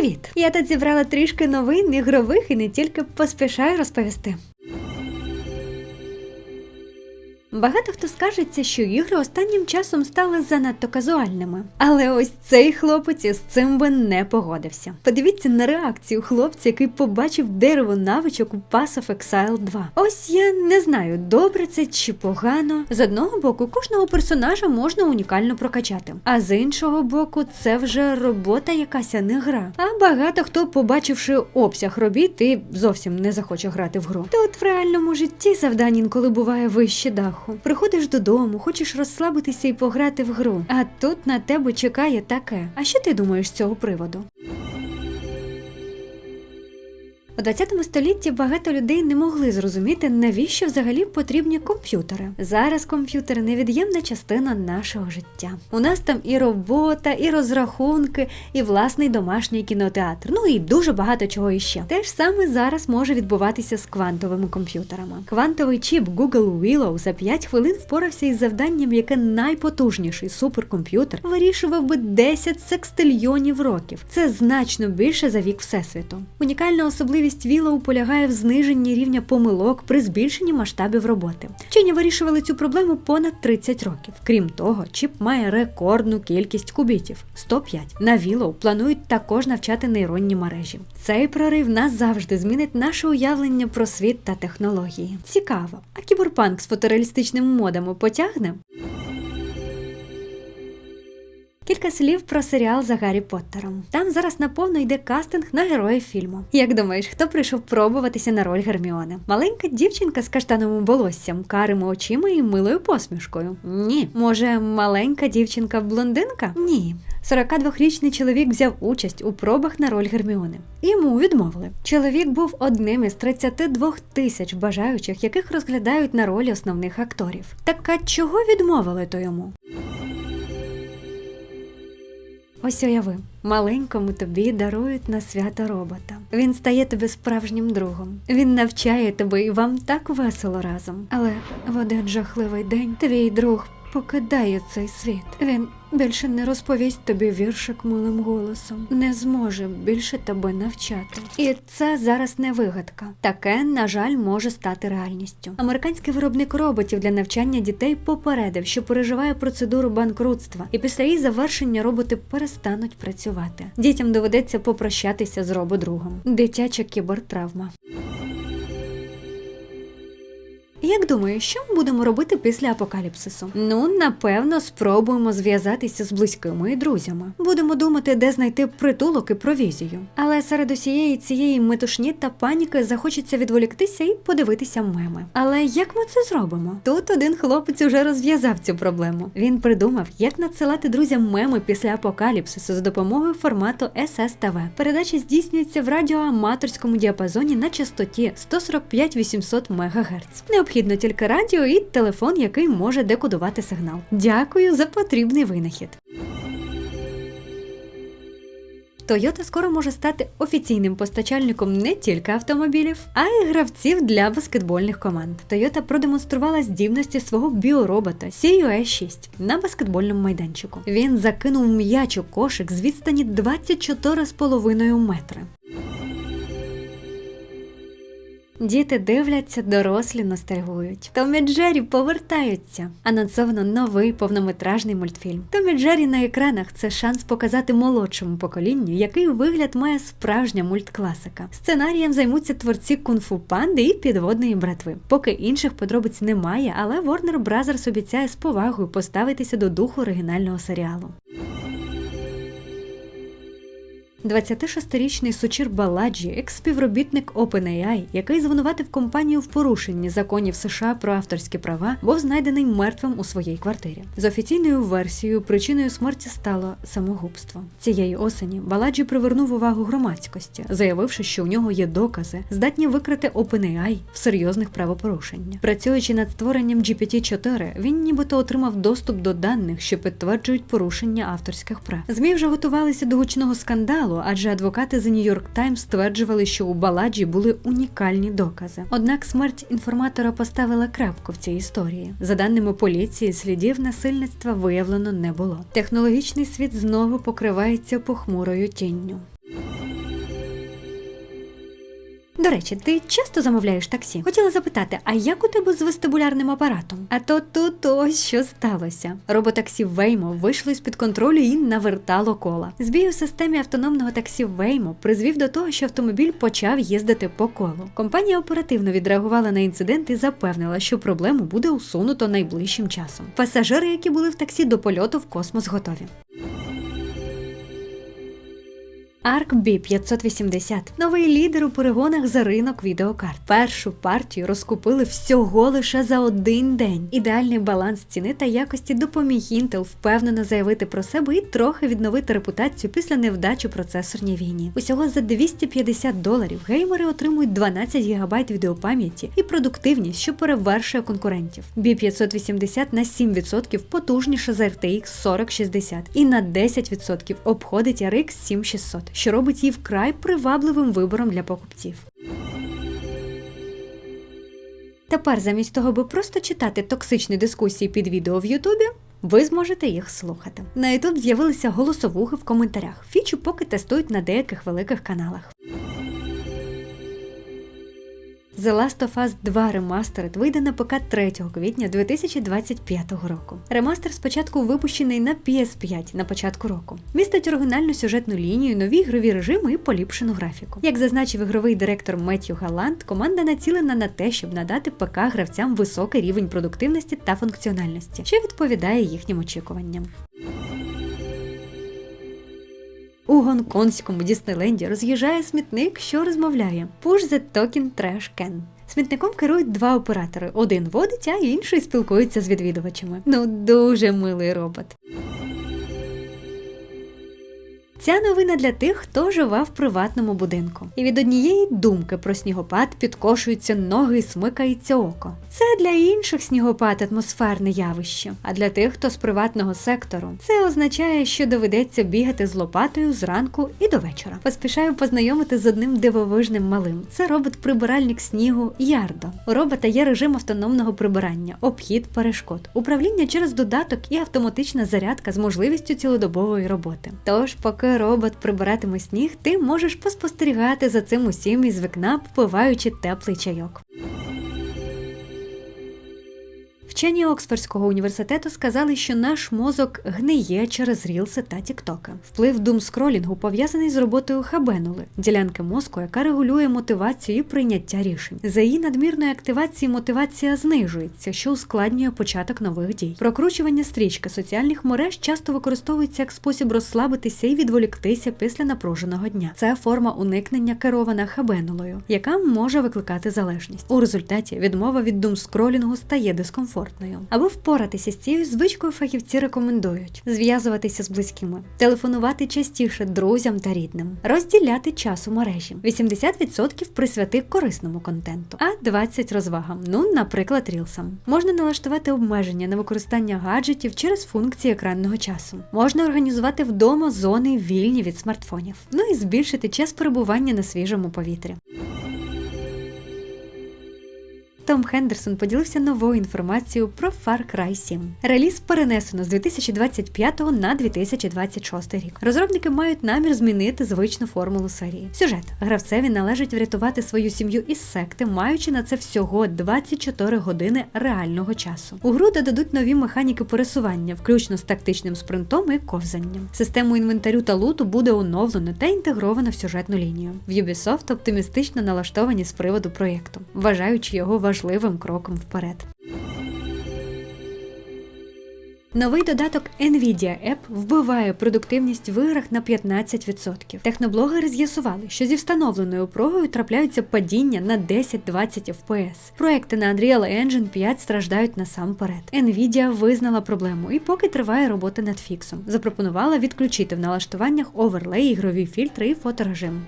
Привіт! Я тут зібрала трішки новин ігрових і не тільки поспішаю розповісти. Багато хто скажеться, що ігри останнім часом стали занадто казуальними. Але ось цей хлопець із цим би не погодився. Подивіться на реакцію хлопця, який побачив дерево навичок у Pass of Exile 2. Ось я не знаю, добре це чи погано. З одного боку, кожного персонажа можна унікально прокачати, а з іншого боку, це вже робота якась, а не гра. А багато хто, побачивши обсяг робіт, і зовсім не захоче грати в гру. Тут в реальному житті завдань інколи буває вище даху. Приходиш додому, хочеш розслабитися і пограти в гру. А тут на тебе чекає таке. А що ти думаєш з цього приводу? У 20 столітті багато людей не могли зрозуміти, навіщо взагалі потрібні комп'ютери. Зараз комп'ютери невід'ємна частина нашого життя. У нас там і робота, і розрахунки, і власний домашній кінотеатр. Ну і дуже багато чого іще. Те ж саме зараз може відбуватися з квантовими комп'ютерами. Квантовий чіп Google Willow за 5 хвилин впорався із завданням, яке найпотужніший суперкомп'ютер вирішував би 10 секстильйонів років. Це значно більше за вік всесвіту. Унікальна особливість Willow полягає в зниженні рівня помилок при збільшенні масштабів роботи. Вчені вирішували цю проблему понад 30 років. Крім того, чіп має рекордну кількість кубітів 105. На Willow планують також навчати нейронні мережі. Цей прорив назавжди змінить наше уявлення про світ та технології. Цікаво, а кіберпанк з фотореалістичними модами потягне? Кілька слів про серіал за Гаррі Поттером. Там зараз наповно йде кастинг на героїв фільму. Як думаєш, хто прийшов пробуватися на роль Герміони? Маленька дівчинка з каштановим волоссям, карими очима і милою посмішкою? Ні. Може, маленька дівчинка-блондинка? Ні. 42-річний чоловік взяв участь у пробах на роль Герміони. Йому відмовили. Чоловік був одним із 32 тисяч бажаючих, яких розглядають на ролі основних акторів. Так а чого відмовили то йому? Ось уяви, маленькому тобі дарують на свято робота. Він стає тобі справжнім другом. Він навчає тебе і вам так весело разом. Але в один жахливий день твій друг покидає цей світ. Він більше не розповість тобі віршик милим голосом, не зможе більше тебе навчати. І це зараз не вигадка. Таке, на жаль, може стати реальністю. Американський виробник роботів для навчання дітей попередив, що переживає процедуру банкрутства, і після її завершення роботи перестануть працювати. Дітям доведеться попрощатися з рободругом. Дитяча кібертравма. Як думаєш, що ми будемо робити після апокаліпсису? Ну, напевно, спробуємо зв'язатися з близькими і друзями. Будемо думати, де знайти притулок і провізію. Але серед усієї цієї метушні та паніки захочеться відволіктися і подивитися меми. Але як ми це зробимо? Тут один хлопець уже розв'язав цю проблему. Він придумав, як надсилати друзям меми після апокаліпсису за допомогою формату SSTV. Передача здійснюється в радіоаматорському діапазоні на частоті 145-800 МГц. Необхідно тільки радіо і телефон, який може декодувати сигнал. Дякую за потрібний винахід. Toyota скоро може стати офіційним постачальником не тільки автомобілів, а й гравців для баскетбольних команд. Toyota продемонструвала здібності свого біоробота CUE 6 на баскетбольному майданчику. Він закинув м'яч у кошик з відстані 24,5 метри. Діти дивляться, дорослі ностальгують. Том і Джері повертаються. Анонсовано новий повнометражний мультфільм. Том Джері на екранах це шанс показати молодшому поколінню, який вигляд має справжня мульткласика. Сценарієм займуться творці кунг-фу панди і підводної братви. Поки інших подробиць немає, але Warner Bros. обіцяє з повагою поставитися до духу оригінального серіалу. 26-річний Сучір Баладжі, екс-співробітник OpenAI, який звинуватив компанію в порушенні законів США про авторські права, був знайдений мертвим у своїй квартирі. За офіційною версією, причиною смерті стало самогубство. Цієї осені Баладжі привернув увагу громадськості, заявивши, що у нього є докази, здатні викрити OpenAI в серйозних правопорушеннях. Працюючи над створенням GPT-4, він нібито отримав доступ до даних, що підтверджують порушення авторських прав. Змі вже готувалися до гучного скандалу скандалу, адже адвокати The New York Times стверджували, що у Баладжі були унікальні докази. Однак смерть інформатора поставила крапку в цій історії. За даними поліції, слідів насильництва виявлено не було. Технологічний світ знову покривається похмурою тінню. До речі, ти часто замовляєш таксі? Хотіла запитати, а як у тебе з вестибулярним апаратом? А то тут ось що сталося. Роботаксі Waymo вийшло з під контролю і навертало кола. Збій у системі автономного таксі Waymo призвів до того, що автомобіль почав їздити по колу. Компанія оперативно відреагувала на інцидент і запевнила, що проблему буде усунуто найближчим часом. Пасажири, які були в таксі до польоту в космос, готові. Arc B580 – новий лідер у перегонах за ринок відеокарт. Першу партію розкупили всього лише за один день. Ідеальний баланс ціни та якості допоміг Intel впевнено заявити про себе і трохи відновити репутацію після невдачі процесорній війні. Усього за 250 доларів геймери отримують 12 ГБ відеопам'яті і продуктивність, що перевершує конкурентів. B580 на 7% потужніше за RTX 4060 і на 10% обходить RX 7600 що робить її вкрай привабливим вибором для покупців. Тепер, замість того, аби просто читати токсичні дискусії під відео в Ютубі, ви зможете їх слухати. На YouTube з'явилися голосовухи в коментарях. Фічу поки тестують на деяких великих каналах. The Last of Us 2 Remastered вийде на ПК 3 квітня 2025 року. Ремастер спочатку випущений на PS5 на початку року. Містить оригінальну сюжетну лінію, нові ігрові режими і поліпшену графіку. Як зазначив ігровий директор Меттью Галанд, команда націлена на те, щоб надати ПК гравцям високий рівень продуктивності та функціональності, що відповідає їхнім очікуванням. У гонконгському Діснейленді роз'їжджає смітник, що розмовляє Push the Token Trash Can. Смітником керують два оператори: один водить, а інший спілкується з відвідувачами. Ну дуже милий робот. Ця новина для тих, хто живе в приватному будинку. І від однієї думки про снігопад підкошуються ноги і смикається око. Це для інших снігопад атмосферне явище. А для тих, хто з приватного сектору, це означає, що доведеться бігати з лопатою зранку і до вечора. Поспішаю познайомити з одним дивовижним малим. Це робот-прибиральник снігу Ярдо. У робота є режим автономного прибирання, обхід перешкод, управління через додаток і автоматична зарядка з можливістю цілодобової роботи. Тож, поки робот прибиратиме сніг, ти можеш поспостерігати за цим усім із вікна, попиваючи теплий чайок. Вчені Оксфордського університету сказали, що наш мозок гниє через рілси та тіктоки. Вплив думскролінгу пов'язаний з роботою хабенули, ділянки мозку, яка регулює мотивацію і прийняття рішень. За її надмірної активації мотивація знижується, що ускладнює початок нових дій. Прокручування стрічки соціальних мереж часто використовується як спосіб розслабитися і відволіктися після напруженого дня. Це форма уникнення керована хабенулою, яка може викликати залежність. У результаті відмова від думскролінгу стає дискомфортною комфортною. Аби впоратися з цією звичкою, фахівці рекомендують зв'язуватися з близькими, телефонувати частіше друзям та рідним, розділяти час у мережі. 80% присвяти корисному контенту, а 20% розвагам. Ну, наприклад, рілсам. Можна налаштувати обмеження на використання гаджетів через функції екранного часу. Можна організувати вдома зони вільні від смартфонів. Ну і збільшити час перебування на свіжому повітрі. Том Хендерсон поділився новою інформацією про Far Cry 7. Реліз перенесено з 2025 на 2026 рік. Розробники мають намір змінити звичну формулу серії. Сюжет гравцеві належить врятувати свою сім'ю із секти, маючи на це всього 24 години реального часу. У гру додадуть нові механіки пересування, включно з тактичним спринтом і ковзанням. Систему інвентарю та луту буде оновлено та інтегровано в сюжетну лінію. В Ubisoft оптимістично налаштовані з приводу проєкту, вважаючи його важливим важливим кроком вперед. Новий додаток Nvidia App вбиває продуктивність в іграх на 15%. Техноблогери з'ясували, що зі встановленою прогою трапляються падіння на 10-20 FPS. Проекти на Unreal Engine 5 страждають насамперед. Nvidia визнала проблему і, поки триває робота над фіксом, запропонувала відключити в налаштуваннях оверлей, ігрові фільтри і фоторежим.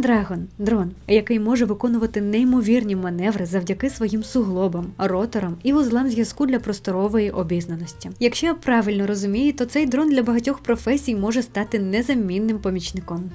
Драгон дрон, який може виконувати неймовірні маневри завдяки своїм суглобам, роторам і вузлам зв'язку для просторової обізнаності. Якщо я правильно розумію, то цей дрон для багатьох професій може стати незамінним помічником.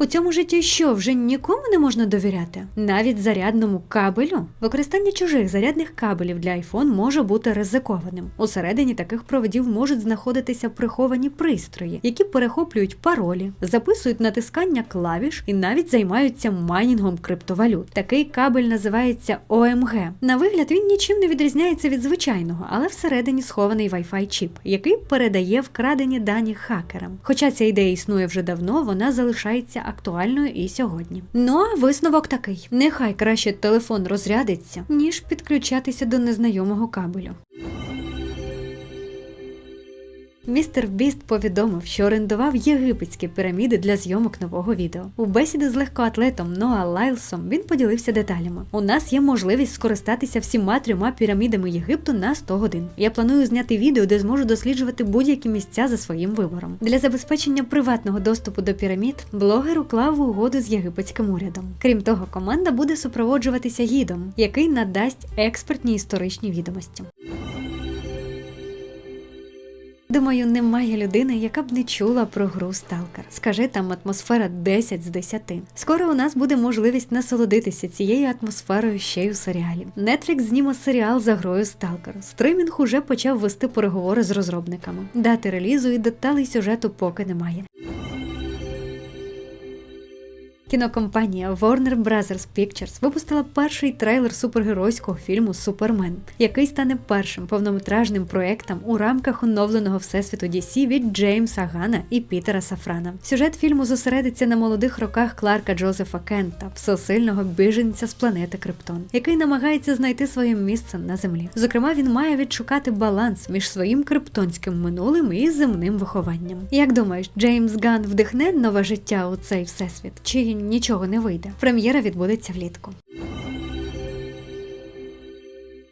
У цьому житті що вже нікому не можна довіряти? Навіть зарядному кабелю? Використання чужих зарядних кабелів для iPhone може бути ризикованим. Усередині таких проводів можуть знаходитися приховані пристрої, які перехоплюють паролі, записують натискання клавіш і навіть займаються майнінгом криптовалют. Такий кабель називається OMG. На вигляд він нічим не відрізняється від звичайного, але всередині схований Wi-Fi чіп, який передає вкрадені дані хакерам. Хоча ця ідея існує вже давно, вона залишається актуальною і сьогодні. Ну а висновок такий: нехай краще телефон розрядиться, ніж підключатися до незнайомого кабелю. Містер Біст повідомив, що орендував єгипетські піраміди для зйомок нового відео. У бесіди з легкоатлетом Ноа Лайлсом він поділився деталями. У нас є можливість скористатися всіма трьома пірамідами Єгипту на 100 годин. Я планую зняти відео, де зможу досліджувати будь-які місця за своїм вибором. Для забезпечення приватного доступу до пірамід блогер уклав угоду з єгипетським урядом. Крім того, команда буде супроводжуватися гідом, який надасть експертні історичні відомості. Думаю, немає людини, яка б не чула про гру Сталкер. Скажи там атмосфера 10 з 10. Скоро у нас буде можливість насолодитися цією атмосферою ще й у серіалі. Netflix зніме серіал за грою Сталкер. Стримінг уже почав вести переговори з розробниками. Дати релізу і деталей сюжету поки немає. Кінокомпанія Warner Bros. Pictures випустила перший трейлер супергеройського фільму Супермен, який стане першим повнометражним проектом у рамках оновленого всесвіту DC від Джеймса Гана і Пітера Сафрана. Сюжет фільму зосередиться на молодих роках Кларка Джозефа Кента, всесильного біженця з планети Криптон, який намагається знайти своє місце на землі. Зокрема, він має відшукати баланс між своїм криптонським минулим і земним вихованням. Як думаєш, Джеймс Ган вдихне нове життя у цей всесвіт? Чи нічого не вийде. Прем'єра відбудеться влітку.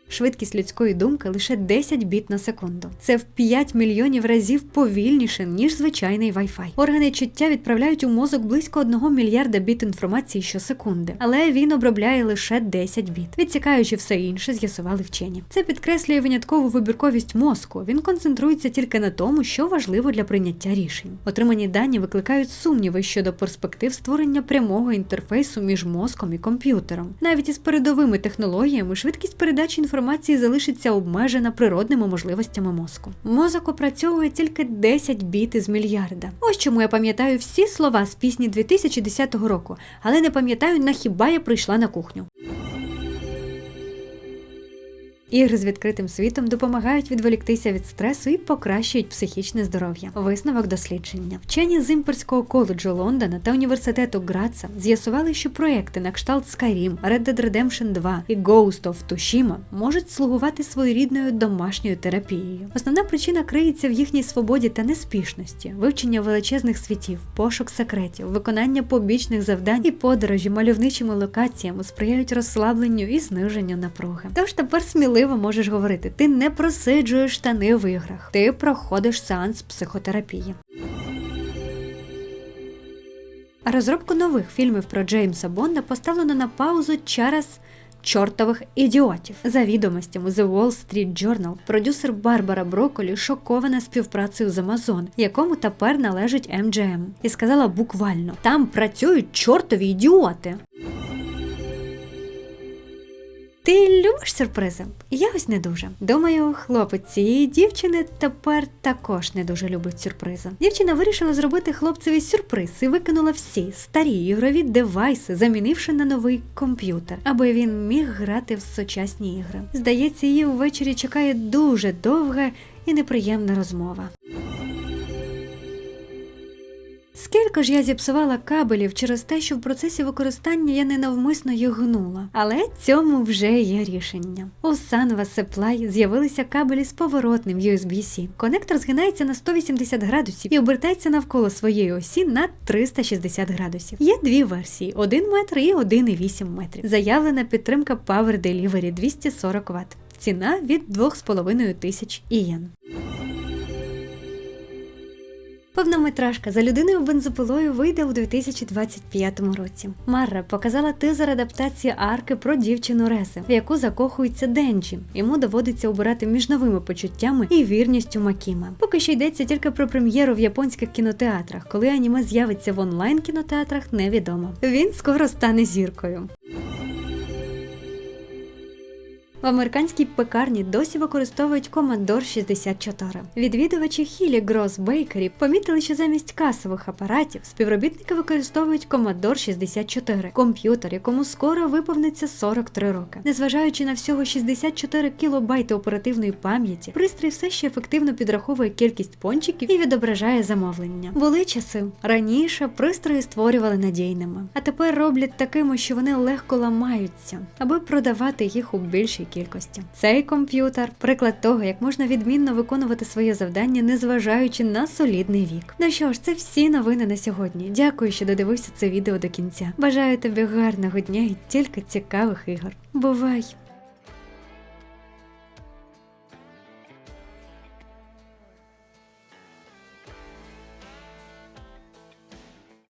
Швидкість людської думки лише 10 біт на секунду. Це в 5 мільйонів разів повільніше, ніж звичайний Wi-Fi. Органи чуття відправляють у мозок близько 1 мільярда біт інформації щосекунди, але він обробляє лише 10 біт. Відсікаючи все інше, з'ясували вчені. Це підкреслює виняткову вибірковість мозку. Він концентрується тільки на тому, що важливо для прийняття рішень. Отримані дані викликають сумніви щодо перспектив створення прямого інтерфейсу між мозком і комп'ютером. Навіть із передовими технологіями швидкість передачі інформації інформації залишиться обмежена природними можливостями мозку. Мозок опрацьовує тільки 10 біт із мільярда. Ось чому я пам'ятаю всі слова з пісні 2010 року, але не пам'ятаю на хіба я прийшла на кухню. Ігри з відкритим світом допомагають відволіктися від стресу і покращують психічне здоров'я. Висновок дослідження. Вчені з імперського коледжу Лондона та університету Граца з'ясували, що проекти на кшталт Skyrim, Red Dead Redemption 2 і Ghost of Tsushima можуть слугувати своєрідною домашньою терапією. Основна причина криється в їхній свободі та неспішності, вивчення величезних світів, пошук секретів, виконання побічних завдань і подорожі мальовничими локаціями сприяють розслабленню і зниженню напруги. Тож тепер сміливо сміливо можеш говорити: ти не просиджуєш штани в іграх, ти проходиш сеанс психотерапії. А розробку нових фільмів про Джеймса Бонда поставлено на паузу через чортових ідіотів. За відомостями The Wall Street Journal, продюсер Барбара Броколі шокована співпрацею з Amazon, якому тепер належить MGM, і сказала буквально: там працюють чортові ідіоти. Ти любиш сюрпризи? Я ось не дуже. Думаю, хлопець цієї дівчини тепер також не дуже любить сюрпризи. Дівчина вирішила зробити хлопцеві сюрприз і викинула всі старі ігрові девайси, замінивши на новий комп'ютер, аби він міг грати в сучасні ігри. Здається, її ввечері чекає дуже довга і неприємна розмова. Скільки ж я зіпсувала кабелів через те, що в процесі використання я ненавмисно їх гнула. Але цьому вже є рішення. У Sunva Supply з'явилися кабелі з поворотним USB-C. Конектор згинається на 180 градусів і обертається навколо своєї осі на 360 градусів. Є дві версії: 1 метр і 1,8 метрів. Заявлена підтримка Power Delivery 240 Вт. Ціна від 2,5 тисяч ієн. Повнометражка за людиною бензопилою вийде у 2025 році. Марра показала тизер адаптації арки про дівчину Реси, в яку закохується Денджі. Йому доводиться обирати між новими почуттями і вірністю Макіма. Поки що йдеться тільки про прем'єру в японських кінотеатрах. Коли аніме з'явиться в онлайн кінотеатрах, невідомо. Він скоро стане зіркою. В американській пекарні досі використовують Commodore 64. Відвідувачі Хілі Грос Бейкері помітили, що замість касових апаратів співробітники використовують Commodore 64 – комп'ютер, якому скоро виповниться 43 роки. Незважаючи на всього 64 кілобайти оперативної пам'яті, пристрій все ще ефективно підраховує кількість пончиків і відображає замовлення. Були часи раніше пристрої створювали надійними, а тепер роблять такими, що вони легко ламаються, аби продавати їх у більшій кількості. Цей комп'ютер приклад того, як можна відмінно виконувати своє завдання, незважаючи на солідний вік. Ну що ж, це всі новини на сьогодні. Дякую, що додивився це відео до кінця. Бажаю тобі гарного дня і тільки цікавих ігор. Бувай!